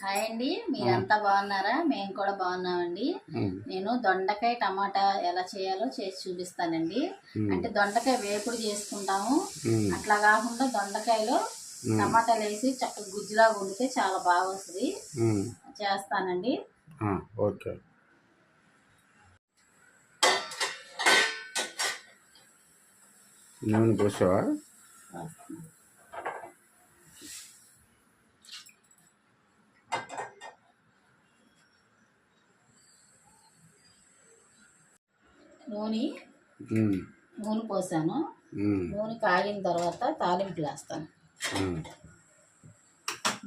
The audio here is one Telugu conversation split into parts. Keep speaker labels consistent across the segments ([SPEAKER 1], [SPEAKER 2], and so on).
[SPEAKER 1] హాయ్ అండి. మీరంతా బాగున్నారా? మేము కూడా బాగున్నామండి. నేను దొండకాయ టమాటా ఎలా చేయాలో చేసి చూపిస్తానండి. అంటే దొండకాయ వేపుడు చేసుకుంటాము. అట్లా కాకుండా దొండకాయలో టమాటాలు వేసి చక్కగా గుజ్జులాగా వండితే చాలా బాగా వస్తుంది చేస్తానండి.
[SPEAKER 2] ఓకే. నూనె పోసావా?
[SPEAKER 1] నూనె నూనె పోసాను. నూనె కాగిన తర్వాత తాలింపులు వేస్తాను.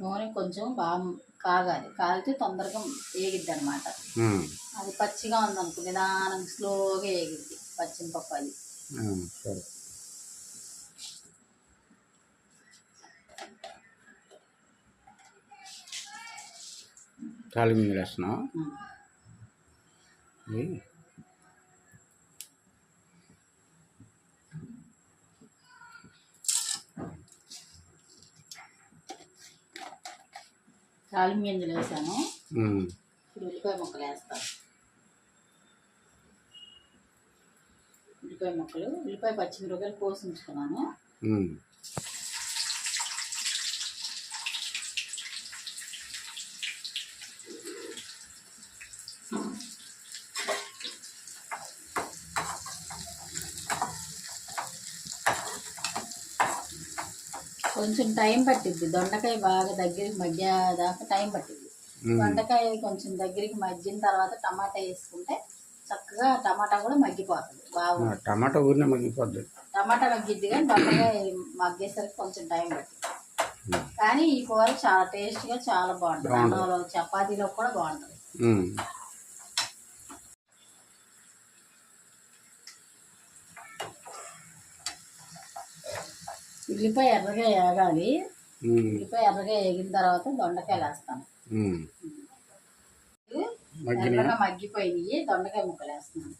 [SPEAKER 1] నూనె కొంచెం బాగా కాగాలి. కాగితే తొందరగా వేగిద్ది అనమాట అది పచ్చిగా ఉందనుకో నిదానం స్లోగా వేగిద్ది పచ్చిన పప్పు అది
[SPEAKER 2] ఉమ్, సరే. తాలింపు వేస్తున్నావు?
[SPEAKER 1] తాలింపు గింజలు వేసాను ఇప్పుడు ఉల్లిపాయ ముక్కలు వేస్తాను ఉల్లిపాయ ముక్కలు ఉల్లిపాయ పచ్చిమిరపకాయలు కోసి ఉంచుకున్నాను. కొంచెం టైం పట్టిద్ది. దొండకాయ బాగా దగ్గరికి మధ్య దాకా టైం పట్టిద్ది.
[SPEAKER 2] ఉమ్,
[SPEAKER 1] దొండకాయ కొంచెం దగ్గరికి మగ్గిన తర్వాత టమాటా వేసుకుంటే చక్కగా టమాటా కూడా మగ్గిపోతుంది. బాగుంది
[SPEAKER 2] టమాటా ఊరినే మగ్గిపోద్ది.
[SPEAKER 1] టమాటా మగ్గిద్ది కానీ దొండకాయ మగ్గేసరికి కొంచెం టైం పట్టింది కానీ ఈ కూర చాలా టేస్ట్గా చాలా బాగుంటుంది.
[SPEAKER 2] బాగుంటుంది.
[SPEAKER 1] అన్నంలో చపాతీలో కూడా బాగుంటుంది. ఉల్లిపాయ ఎర్రగా వేగాలి.
[SPEAKER 2] ఉమ్,
[SPEAKER 1] ఉల్లిపాయ ఎర్రగా వేగిన తర్వాత దొండకాయలు వేస్తాను ఎర్రగా మగ్గిపోయినాయి. దొండకాయ ముక్కలు వేస్తున్నాను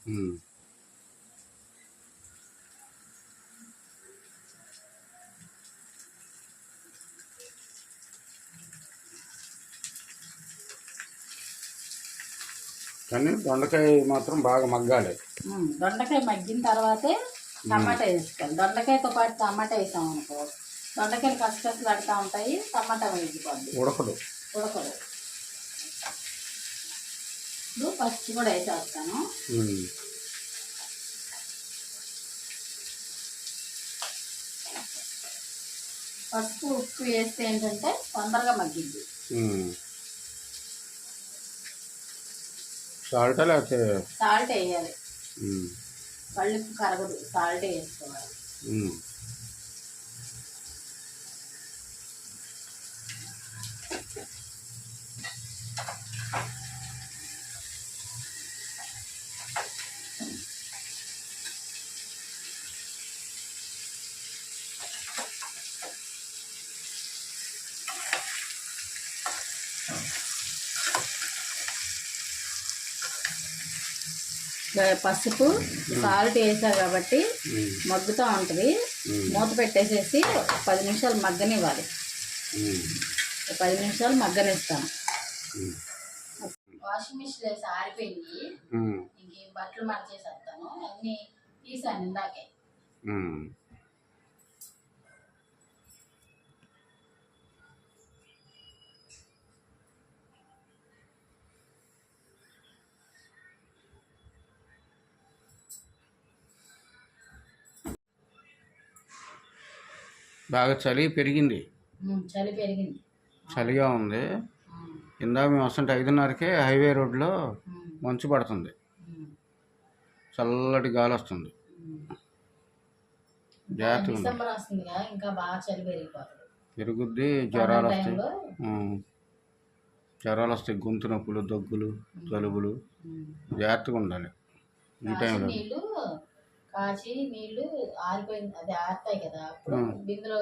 [SPEAKER 2] కానీ దొండకాయ మాత్రం బాగా మగ్గాలి.
[SPEAKER 1] దొండకాయ మగ్గిన తర్వాతే టమాటా వేసుకోవాలి. దొండకాయతో పాటు టమాటా వేసాం అనుకో దొండకాయలు కసకసలు ఆడుతూ ఉంటాయి టమాటా వేగిపోద్ది
[SPEAKER 2] ఉడకదు.
[SPEAKER 1] ఉడకదు. ఇప్పుడు పచ్చి కూడా వేసేస్తాను. పసుపు ఉప్పు వేస్తే ఏంటంటే తొందరగా మగ్గిద్ది.
[SPEAKER 2] ఉమ్. సాల్టా
[SPEAKER 1] సాల్ట్ వేయాలి. కళ్ళుప్పు కరగదు సాల్ట్ వేసుకోవాలి. పసుపు సాల్ట్ వేసా కాబట్టి మగ్గుతూ ఉంటుంది. మూత పెట్టేసేసి పది నిమిషాలు మగ్గనివ్వాలి. పది నిమిషాలు మగ్గనిస్తాను. వాషింగ్ మిషన్ వేసి ఆరిపోయింది. ఇంక బట్టలు మడిచేసేస్తాను అన్నీ తీసాను ఇందాకే.
[SPEAKER 2] బాగా చలి పెరిగింది.
[SPEAKER 1] చలి పెరిగింది.
[SPEAKER 2] చలిగా ఉంది. ఇందాక మేము వస్తుంటే ఐదున్నరకే హైవే రోడ్లో మంచు పడుతుంది. చల్లటి గాలి వస్తుంది. జాగ్రత్తగా పెరుగుద్ది జ్వరాలు వస్తాయి. జ్వరాలు వస్తాయి గొంతు నొప్పులు దగ్గులు జలుబులు. జాగ్రత్తగా ఉండాలి. ఈ టైంలో.
[SPEAKER 1] కాచి నీళ్ళు ఆరిపోయింది అది ఆరుతాయి కదా అప్పుడు. బిందులో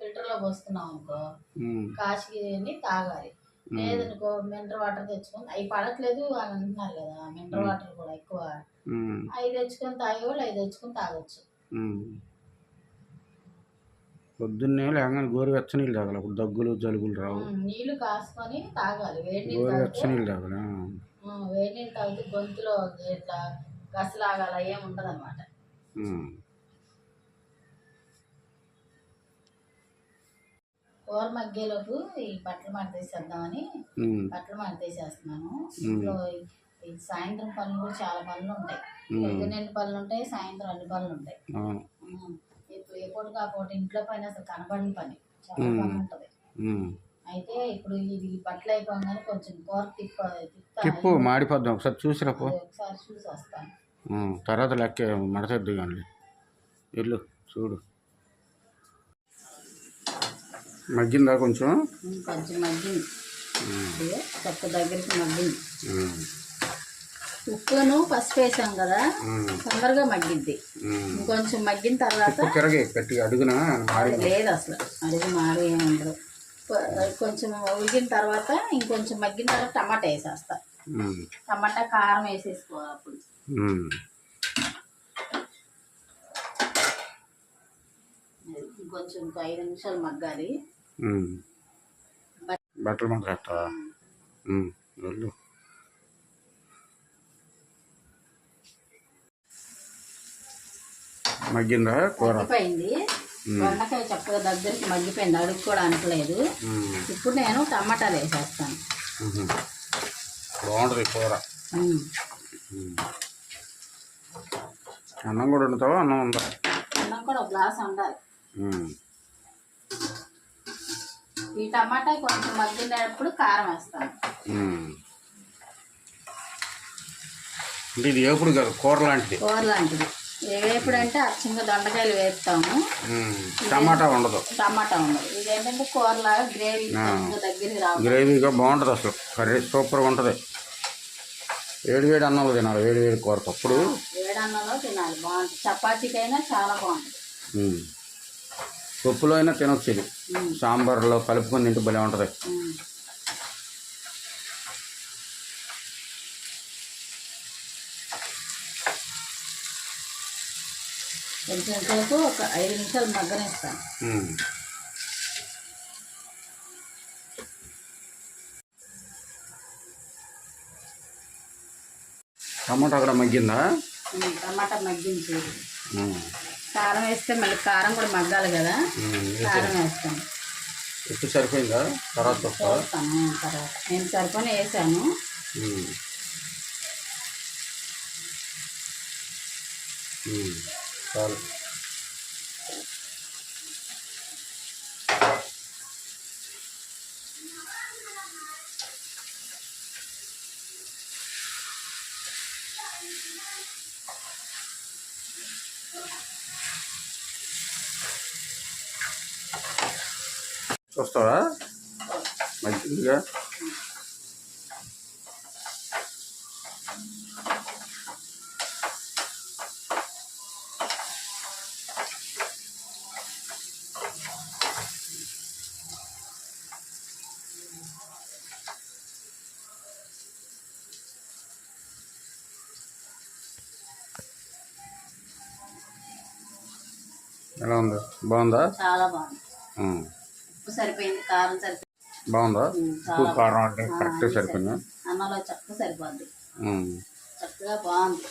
[SPEAKER 1] ఫిల్టర్లో పోసుకున్నాం అనుకో కాచి తాగాలి. లేదనుకో మినరల్ వాటర్ తెచ్చుకొని అవి పడట్లేదు అని అంటున్నారు కదా మినరల్ వాటర్ కూడా ఎక్కువ. అవి తెచ్చుకొని తాగేవాళ్ళు అవి తెచ్చుకొని తాగొచ్చు.
[SPEAKER 2] పొద్దున్నే లేకపోతే గోరువెచ్చ నీళ్ళు తాగాలి అప్పుడు దగ్గులు జలుబులు రావు.
[SPEAKER 1] నీళ్ళు కాసుకొని తాగాలి. వేడి నీళ్ళు
[SPEAKER 2] గోరువెచ్చ నీళ్ళు తాగాలి
[SPEAKER 1] వేడి నీళ్ళు తాగితే గొంతులో ఇట్లా గసలాగాల ఏం ఉండదు అనమాట. కూర మగ్గేలోపు ఈ బట్టలు మాట తీసేద్దామని
[SPEAKER 2] ఉమ్.
[SPEAKER 1] బట్టలు మాట తీసేస్తున్నాను ఇంట్లో సాయంత్రం పనులు కూడా చాలా పనులు ఉంటాయి. పొద్దున్న ఎన్ని పనులు ఉంటాయి సాయంత్రం అన్ని పనులు ఉంటాయి. ఇప్పుడు ఏ పూట కాకపోతే ఇంట్లో పని అసలు కనబడిన పని. చాలా పని ఉంటుంది. అయితే ఇప్పుడు ఇది బట్టలు అయిపోగానే కొంచెం కూర తిప్ప
[SPEAKER 2] తిప్పు మాడిపోద్దాం. ఒకసారి చూసిరాపో
[SPEAKER 1] అది ఒకసారి చూసి వస్తాను.
[SPEAKER 2] తర్వాత లెక్క మడతద్దు కానీ. వెళ్ళు చూడు. మగ్గిందా కొంచెం?
[SPEAKER 1] కొంచెం మగ్గింది. చక్క దగ్గరికి మగ్గింది. ఉప్పును పసుపు వేసాం కదా. తొందరగా మగ్గిద్ది. ఇంకొంచెం మగ్గిన తర్వాత
[SPEAKER 2] తిరగే అడుగున
[SPEAKER 1] లేదు అసలు. అడుగు కొ- కొంచెం ఉడికిన తర్వాత ఇంకొంచెం మగ్గిన తర్వాత టమాటా వేసేస్తా. టమాటా కారం వేసేసుకోవాలి అప్పుడు. ఇంకొంచెం ఇంకో ఐదు నిమిషాలు మగ్గాలి.
[SPEAKER 2] బట్టలు ఉమ్. వెళ్ళు. మగ్గిందా కూర?
[SPEAKER 1] మగ్గిపోయింది. చక్కగా దగ్గరికి మగ్గిపోయింది. అడుగు కూడా అనట్లేదు. ఇప్పుడు నేను టమాటాలు వేసేస్తాను.
[SPEAKER 2] బాగుంటుంది కూర. అన్నం కూడా వండుతావా? అన్నం ఉందా
[SPEAKER 1] అన్నం కూడా ఒక గ్లాస్ ఉండాలి. ఈ టమాటా కొంచెం మగ్గినప్పుడు కారం వేస్తాను.
[SPEAKER 2] అంటే ఇది ఎప్పుడు కాదు కూర లాంటిది.
[SPEAKER 1] కూర లాంటిది. ఎప్పుడంటే అచ్చంగా దొండకాయలు వేస్తాము.
[SPEAKER 2] టమాటా ఉండదు
[SPEAKER 1] టమాటా ఉండదు ఇదేంటంటే కూరలాగా గ్రేవీ దగ్గరికి రావు.
[SPEAKER 2] గ్రేవీగా బాగుంటుంది అసలు. కర్రీ సూపర్గా ఉంటుంది. వేడి వేడి అన్నంలో తినాలి వేడి వేడి కూరతో అప్పుడు
[SPEAKER 1] వేడన్నంలో తినాలి బాగుంటుంది చపాతీకైనా చాలా బాగుంటుంది.
[SPEAKER 2] పప్పులో అయినా తినొచ్చు ఇది. సాంబార్లో కలుపుకొని తింటే భలే ఉంటుంది.
[SPEAKER 1] కొంచెం సేపు ఒక ఐదు నిమిషాలు మగ్గనిస్తాను.
[SPEAKER 2] టమాటా కూడా మగ్గిందా
[SPEAKER 1] టమాటా మగ్గించి. కారం వేస్తే మళ్ళీ కారం కూడా మగ్గాలి కదా. కారం వేస్తాను
[SPEAKER 2] ఉప్పు సరిపోయిందా? తర్వాత
[SPEAKER 1] వేస్తాను తర్వాత. నేను సరిపోని వేసాను.
[SPEAKER 2] చాలు. చూస్తావా మంచిగా ఎలా ఉంది? బాగుందా?
[SPEAKER 1] చాలా బాగుంది. ఉప్పు సరిపోయింది కారం సరిపోయింది.
[SPEAKER 2] బాగుందా? ఉప్పు కారం. అంటే కరెక్ట్ సరిపోయిందా?
[SPEAKER 1] అన్నంలో చక్క సరిపోద్ది. చక్కగా బాగుంది.